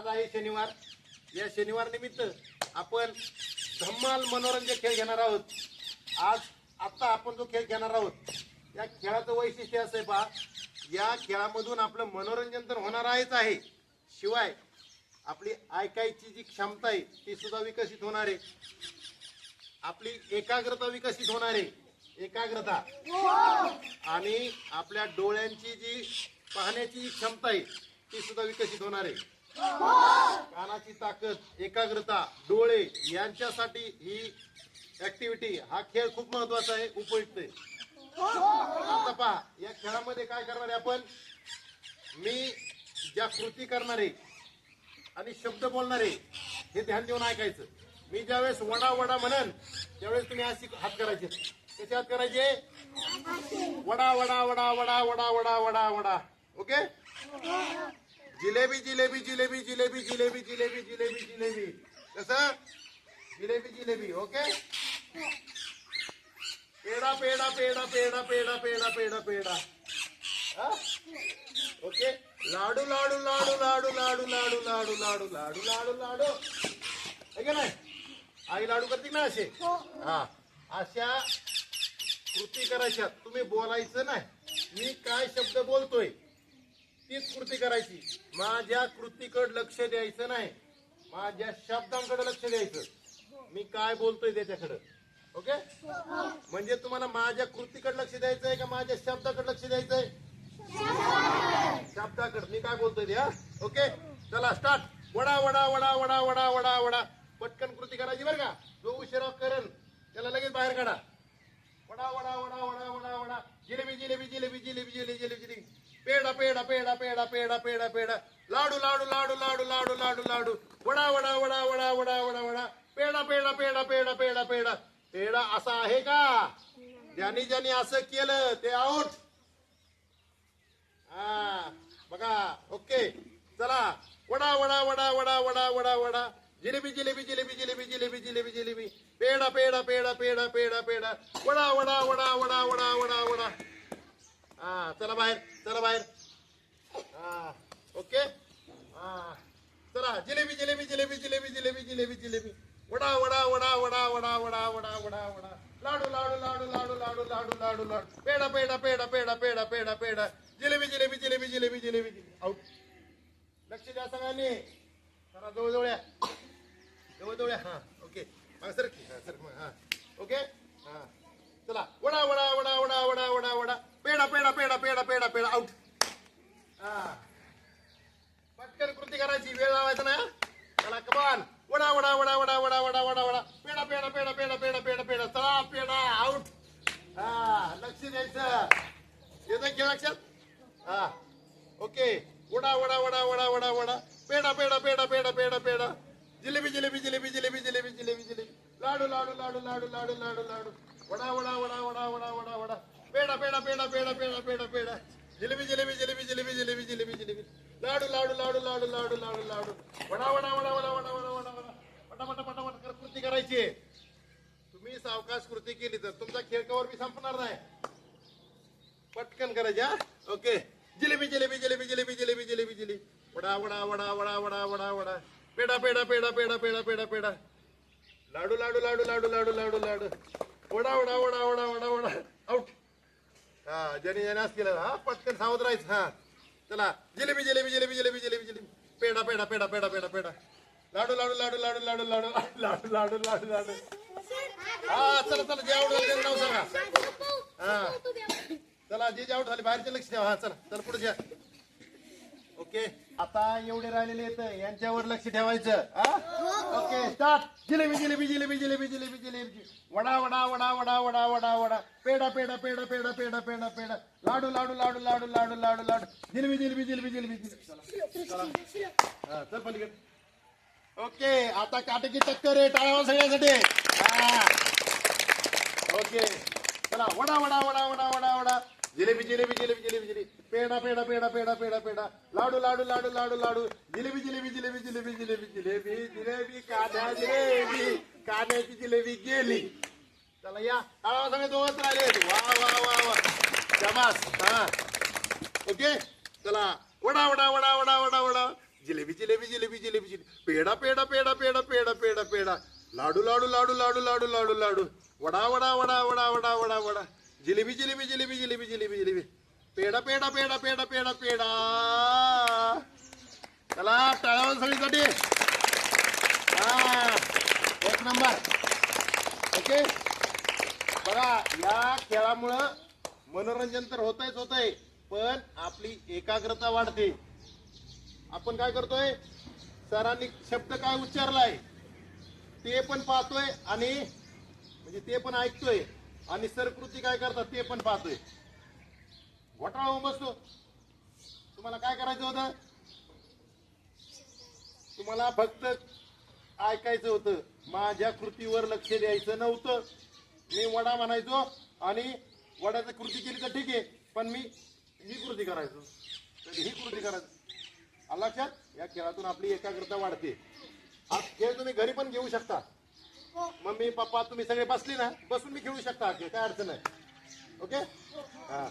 आज आहे शनिवार. या शनिवार निमित्त आपण धम्माल मनोरंजक खेळ घेणार आहोत. आज आता आपण जो खेळ घेणार आहोत या खेळाचं वैशिष्ट्य असं आहे पहा या खेळामधून आपलं मनोरंजन तर होणार आहेच आहे. शिवाय आपली ऐकायची जी क्षमता आहे ती सुद्धा विकसित होणार आहे. आपली एकाग्रता विकसित होणार आहे. एकाग्रता. आणि आपल्या डोळ्यांची जी पाहण्याची जी क्षमता आहे ती सुद्धा विकसित होणार आहे. कानाची ताकद एकाग्रता डोळे यांच्यासाठी ही ऍक्टिव्हिटी हा खेळ खूप महत्त्वाचा आहे उपयुक्त आहे. आता पहा या खेळामध्ये काय करणार आहे आपण? मी ज्या कृती करणार आहे आणि शब्द बोलणारे हे ध्यान देऊन ऐकायचं. मी ज्यावेळेस वडा वडा म्हणन त्यावेळेस तुम्ही अशी हात करायचे. कसे हात करायचे? वडा वडा वडा वडा वडा वडा वडा वडा. ओके? जिलेबी जिलेबी जिलेबी जिलेबी जिलेबी जिलेबी जिलेबी जिलेबी कसं जिलेबी जिलेबी ओके पेडा पेडा पेडा पेडा पेडा पेडा पेडा पेडा हा? ओके लाडू लाडू लाडू लाडू लाडू लाडू लाडू लाडू लाडू लाडू लाडू है का नाही आई लाडू करते ना असे हा अशा कृती करायच्या तुम्ही बोलायचं नाही मी काय शब्द बोलतोय तीच कृती करायची. माझ्या कृतीकडे लक्ष द्यायचं नाही. माझ्या शब्दांकडे लक्ष द्यायचं. मी काय बोलतोय त्याच्याकडे? ओके? म्हणजे तुम्हाला माझ्या कृतीकडे लक्ष द्यायचंय का माझ्या शब्दाकडे लक्ष द्यायचंय? शब्दाकडे. मी काय बोलतोय ते हा? ओके? चला स्टार्ट वडा वडा वडा वडा वडा वडा वडा. पटकन कृती करायची बरं का? जो उशिरा करण त्याला लगेच बाहेर काढा. वडा वडा वडा वडा वडा वडा. जिलेबी जिलेबी जिलेबी जिलेबी जिलेबी जिलेबी जिलेबी. पेडा पेडा पेडा पेडा पेडा पेडा पेडा लाडू लाडू लाडू लाडू लाडू लाडू लाडू वडा वडा वडा वडा वडा वडा वडा पेडा पेडा पेडा पेडा पेडा पेडा पेडा असा आहे का ज्यांनी ज्यांनी असं केलं ते आउट हा बघा ओके चला वडा वडा वडा वडा वडा वडा वडा जिलेबी जिलेबी जिलेबी जिलेबी जिलेबी जिलेबी जिलेबी पेडा पेडा पेडा पेडा पेडा पेडा वडा वडा वडा वडा वडा वडा वडा हा चला बाहेर चला बाहेर हा ओके हा चला जिलेबी जिलेबी जिलेबी जिलेबी जिलेबी जिलेबी जिलेबी वडा वडा वडा वडा वडा वडा वडा वडा वडा लाडू लाडू लाडू लाडू लाडू लाडू लाडू लाडू पेडा पेडा पेडा पेडा पेडा पेडा पेडा जिलेबी जिलेबी जिलेबी जिलेबी जिलेबी आऊट लक्ष द्या सगळ्यांनी जरा जवळ जवळ या जवळ जवळ या हा ओके सर हा सर हा ओके हा चला वडा वडा वडा वडा वडा द्यायचं येतं की लक्षात हा ओके वडा वडा वडा वडा वडा वडा पेडा पेडा पेडा पेडा पेडा पेडा जिलेबी जिलेबी जिलेबी जिलेबी जिलेबी जिलेबी जिलेबी लाडू लाडू लाडू लाडू लाडू लाडू लाडू वडा वडा वडा वडा वडा वडा वडा पेडा पेडा पेडा पेडा पेडा पेडा पेडा जिलेबी जिलेबी जिलेबी जिलेबी जिलेबी जिलेबी जिलेबी लाडू लाडू लाडू लाडू लाडू लाडू लाडू वडा वडा वडा वडा वडा वडा वडा वडा पटापट पटापट कर कृती करायची तुम्ही सावकाश कृती केली तर तुमचा खेळ कवर बी संपणार नाही पटकन करायची हा ओके जिलेबी जिलेबी जिलेबी जिलेबी जिलेबी जिलेबी जिलेबी वडा वडा वडा वडा वडा वडा वडा पेडा पेडा पेडा पेडा पेडा पेडा पेडा लाडू लाडू लाडू लाडू लाडू लाडू लाडू वडा वडा वडा वडा वडा वडा आउट हा ज्याने ज्याने असं केलं हा पटकन सावध राहायचं हा चला जिलेबी जिलेबी जिलेबी जिलेबी जिलेबी जिलेबी पेडा पेडा पेडा पेडा पेडा पेडा लाडू लाडू लाडू लाडू लाडू लाडू लाडू लाडू लाडू लाडू हा चला चला जे आवडलं नाव सांगा हा चला जे जे आउट झाले बाहेरचे लक्ष द्या हा चला चला पुढे घ्या. ओके आता एवढे राहिलेले येत यांच्यावर लक्ष ठेवायचं. हा? Okay start jalebi jalebi jalebi jalebi jalebi jalebi vada vada vada vada vada vada vada. पेडा पेडा पेडा पेडा पेडा पेडा पेडा. लाडू लाडू लाडू लाडू लाडू लाडू लाडू. जिलेबी जिलेबी जिलेबी जिलेबी जिलेबी चला चला. हा चल पलीकडे. ओके आता काटेकी टक्कर आहे टाळावा सगळ्यासाठी. हा. ओके चला वडा वडा वडा वडा वडा वडा. जिलेबी जिलेबी जिलेबी जिलेबी जिलेबी पेडा पेडा पेडा पेडा पेडा पेडा लाडू लाडू लाडू लाडू लाडू जिलेबी जिलेबी जिलेबी जिलेबी जिलेबी जिलेबी जिलेबी कान्या जिलेबी कान्याची जिलेबी गेली चला या सगळे दोघच राहिले वा वा वा वा जमास हा ओके चला वडा वडा वडा वडा वडा वडा जिलेबी जिलेबी जिलेबी जिलेबी जिलेबी पेढा पेढा पेढा पेढा पेढा पेढा पेढा लाडू लाडू लाडू लाडू लाडू लाडू लाडू वडा वडा वडा वडा वडा वडा वडा जिलेबी जिलेबी जिलेबी जिलेबी जिलेबी जिलेबी. पेढा पेढा पेढा पेढा पेढा पेढा. चला टाळ्यावर सगळीसाठी हा एक नंबर. ओके? बघा या खेळामुळं मनोरंजन तर होतच होतंय पण आपली एकाग्रता वाढते. आपण काय करतोय? सरांनी शब्द काय उच्चारलाय? ते पण पाहतोय आणि म्हणजे ते पण ऐकतोय. आणि सर कृती काय करतात ते पण पाहतोय. घोटाळा होऊन बसतो. तुम्हाला काय करायचं होतं? तुम्हाला फक्त ऐकायचं होतं. माझ्या कृतीवर लक्ष द्यायचं नव्हतं. मी वडा म्हणायचो आणि वड्याचं कृती केली तर ठीक आहे पण मी ही कृती करायचो. तर ही कृती करायचो. आलं लक्षात? या खेळातून आपली एकाग्रता वाढते. हा खेळ तुम्ही घरी पण घेऊ शकता. मम्मी पप्पा तुम्ही सगळे बसले ना? बसून मी खेळू शकता काय अडचण नाही. ओके? हा.